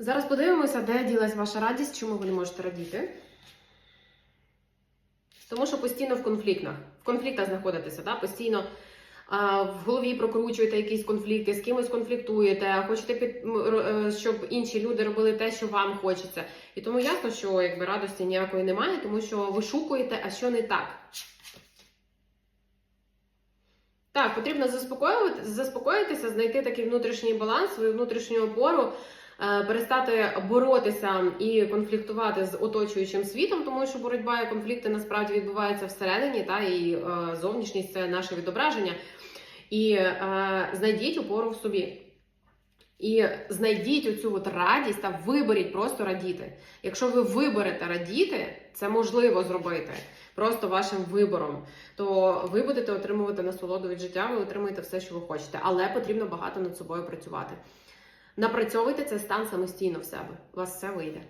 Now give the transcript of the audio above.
Зараз подивимося, де ділась ваша радість, чому ви не можете радіти. Тому що постійно в конфліктах. В конфліктах знаходитеся, да? постійно а, в голові прокручуєте якісь конфлікти, з кимось конфліктуєте, хочете під е, щоб інші люди робили те, що вам хочеться. І тому ясно, що якби радості ніякої немає, тому що вишукуєте, а що не так. Так, потрібно заспокоювати, заспокоїтися, знайти такий внутрішній баланс, свою внутрішню опору, перестати боротися і конфліктувати з оточуючим світом, тому що боротьба і конфлікти насправді відбуваються всередині, та і е, зовнішність це наше відображення. І е, знайдіть опору в собі. І знайдіть оцю от радість та виберіть просто радіти. Якщо ви виберете радіти, це можливо зробити просто вашим вибором, то ви будете отримувати насолоду від життя, ви отримуєте все, що ви хочете, але потрібно багато над собою працювати. Напрацьовуйте цей стан самостійно в себе. У вас все вийде.